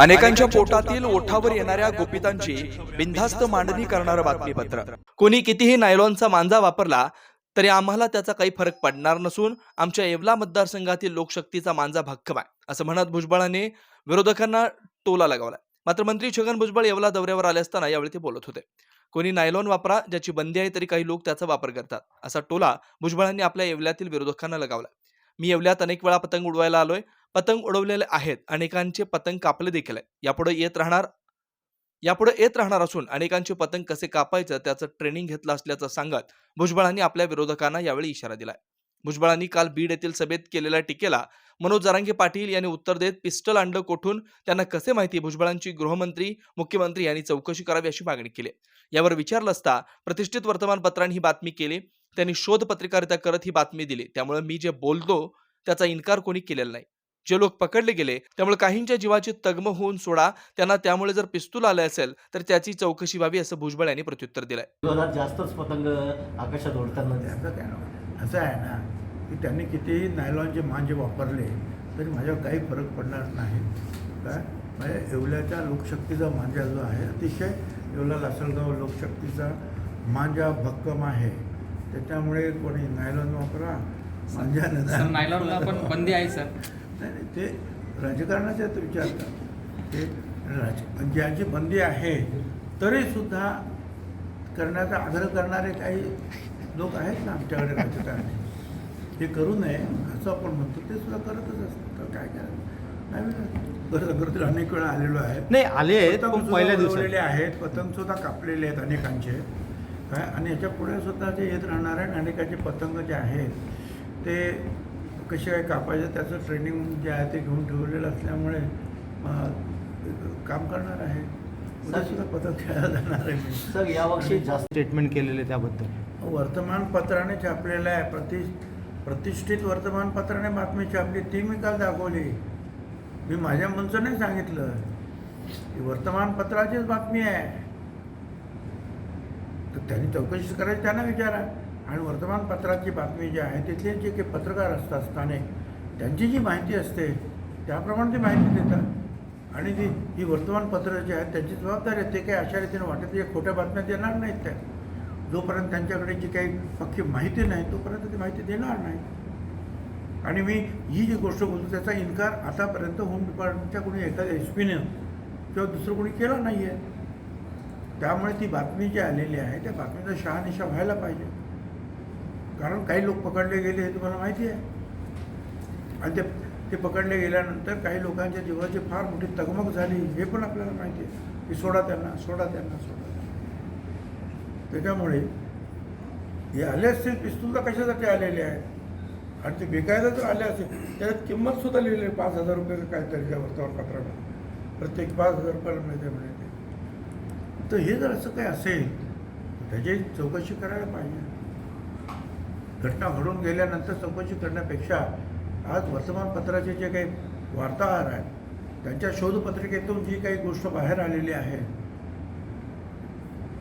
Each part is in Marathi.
अनेकांच्या पोटातील ओठावर येणाऱ्या गोपितांची बिनधास्त मांडणी करणारं बातमीपत्र. कोणी कितीही नायलॉनचा मांजा वापरला तरी आम्हाला त्याचा काही फरक पडणार नसून आमच्या येवला मतदारसंघातील लोकशक्तीचा मांजा भक्कम आहे असं म्हणत भुजबळांनी विरोधकांना टोला लगावला. मात्र मंत्री छगन भुजबळ येवला दौऱ्यावर आले असताना यावेळी ते बोलत होते. कोणी नायलॉन वापरा ज्याची बंदी आहे तरी काही लोक त्याचा वापर करतात असा टोला भुजबळांनी आपल्या येवल्यातील विरोधकांना लगावला. मी येवल्यात अनेक वेळा पतंग उडवायला आलोय पतंग उडवलेले आहेत. अनेकांचे पतंग कापले देखील आहे यापुढे येत राहणार यापुढे येत राहणार असून अनेकांचे पतंग कसे कापायचं त्याचं ट्रेनिंग घेतलं असल्याचं सांगत भुजबळांनी आपल्या विरोधकांना यावेळी इशारा दिलाय. भुजबळांनी काल बीड येथील सभेत केलेल्या टीकेला मनोज जरांगे पाटील यांनी उत्तर देत पिस्टल अंड कोठून त्यांना कसे माहिती भुजबळांची गृहमंत्री मुख्यमंत्री यांनी चौकशी करावी अशी मागणी केली यावर विचारलं असता प्रतिष्ठित वर्तमानपत्रांनी ही बातमी केली. त्यांनी शोध पत्रकारिता करत ही बातमी दिली. त्यामुळे मी जे बोलतो त्याचा इन्कार कोणी केलेला नाही. जे लोक पकडले गेले त्यामुळे काहींच्या जीवाची तगम होऊन सोडा त्यांना त्यामुळे जर पिस्तूल आले असेल तर त्याची चौकशी व्हावी असं भुजबळ यांनी प्रत्युत्तर दिलंय. जास्तच पतंग आकाशात नाव असं आहे ना. की त्यांनी कितीही नायलॉनचे मांजे वापरले तरी माझ्यावर काही फरक पडणार नाही. काय म्हणजे येवल्याच्या लोकशक्तीचा मांजा जो आहे अतिशय येवला लासलगाव लोकशक्तीचा मांजा भक्कम आहे. त्याच्यामुळे कोणी नायलॉन वापरा मांजा नायलॉनला पण बंदी आहे सर. नाही ते राजकारणाचे ते विचारतात ते राज ज्याची बंदी आहे तरीसुद्धा करण्याचा आग्रह करणारे काही लोक आहेत ना आमच्याकडे राजकारणी. ते करू नये असं आपण म्हणतो ते सुद्धा करतच असतात. तर काय करायचं अनेक वेळा आलेलो आहे नाही आले पहिल्या आहेत. पतंग सुद्धा कापलेले आहेत अनेकांचे. काय आणि याच्यापुढे सुद्धा ते येत राहणार आहे अनेकांचे पतंग जे आहेत ते कसे काय कापायचं? त्याचं ट्रेनिंग जे आहे ते घेऊन ठेवलेलं असल्यामुळे काम करणार आहे. उद्या सुद्धा पतंग खेळायला जाणार आहे मी. सर यावर्षी जास्त स्टेटमेंट केलेले त्याबद्दल. वर्तमानपत्राने छापलेलं आहे. प्रति प्रतिष्ठित वर्तमानपत्राने बातमी छापली. ती मी काल दाखवली. मी माझ्या मनचं नाही सांगितलं ही वर्तमानपत्राचीच बातमी आहे. तर त्यांनी चौकशी करायची त्यांना विचारा. आणि वर्तमानपत्राची बातमी जी आहे तिथले जे काही पत्रकार असतात स्थानिक त्यांची जी माहिती असते त्याप्रमाणे ती माहिती देतात. आणि ती ही वर्तमानपत्र जी आहेत त्यांची जबाबदारी आहे ते काही अशा रीतीने वाटत जे खोट्या बातम्या देणार नाहीत त्या. जोपर्यंत त्यांच्याकडे जी काही पक्की माहिती नाही तोपर्यंत ती माहिती देणार नाही. आणि मी ही जी गोष्ट बोलतो त्याचा इन्कार आतापर्यंत होम डिपार्टमेंटच्या कोणी एखाद्या एस पीने किंवा दुसरं कोणी केला नाही आहे त्यामुळे ती बातमी जी आलेली आहे त्या बातमीचा शहानिशा व्हायला पाहिजे. कारण काही लोक पकडले गेले हे तुम्हाला माहिती आहे. आणि ते ते पकडले गेल्यानंतर काही लोकांच्या जीवाची फार मोठी तगमग झाली हे पण आपल्याला माहिती आहे. की सोडा त्यांना सोडा त्यांना सोडा त्याच्यामुळे हे आले असतील पिस्तूल तर कशासाठी आलेले आहेत? आणि ते बेकायदा जर आले असतील त्याच्यात किंमत सुद्धा लिहिली आहे. पाच हजार रुपये काहीतरी त्या वर्तमानपत्रामध्ये प्रत्येक पाच हजार रुपयाला मिळते म्हणे तर हे जर असं काही असेल त्याची चौकशी करायला पाहिजे. घटना घडून गेल्यानंतर चौकशी करण्यापेक्षा आज वर्तमानपत्राचे जे काही वार्ताहर आहेत त्यांच्या शोधपत्रिकेतून जी काही गोष्ट बाहेर आलेली आहे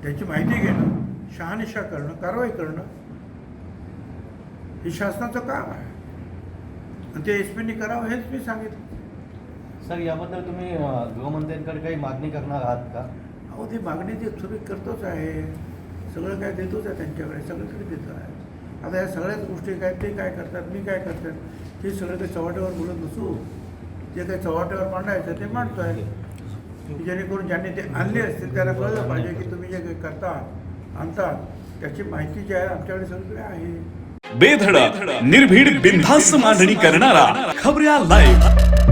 त्याची माहिती घेणं शहानिशा करणं कारवाई करणं हे शासनाचं काम आहे. आणि ते एस पीनी करावं हेच मी सांगितलं. सर याबद्दल तुम्ही गृहमंत्र्यांकडे काही मागणी करणार आहात का? अहो ती मागणी ती तुम्ही करतोच आहे सगळं काय देतोच आहे त्यांच्याकडे सगळीकडे देतो आहे आता या सगळ्याच गोष्टी काय ते काय करतात मी काय करतात हे सगळं काही चव्हाट्यावर बोलत नसू. जे काही चव्हाट्यावर मांडायचं ते मांडतो आहे जेणेकरून ज्यांनी ते आणले असतील त्याला कळलं पाहिजे की तुम्ही जे काही करता आणतात त्याची माहिती जी आहे आमच्याकडे सगळी आहे. बेधडक निर्भीड बिनधास्त मांडणी करणारा खबऱ्या लाईव्ह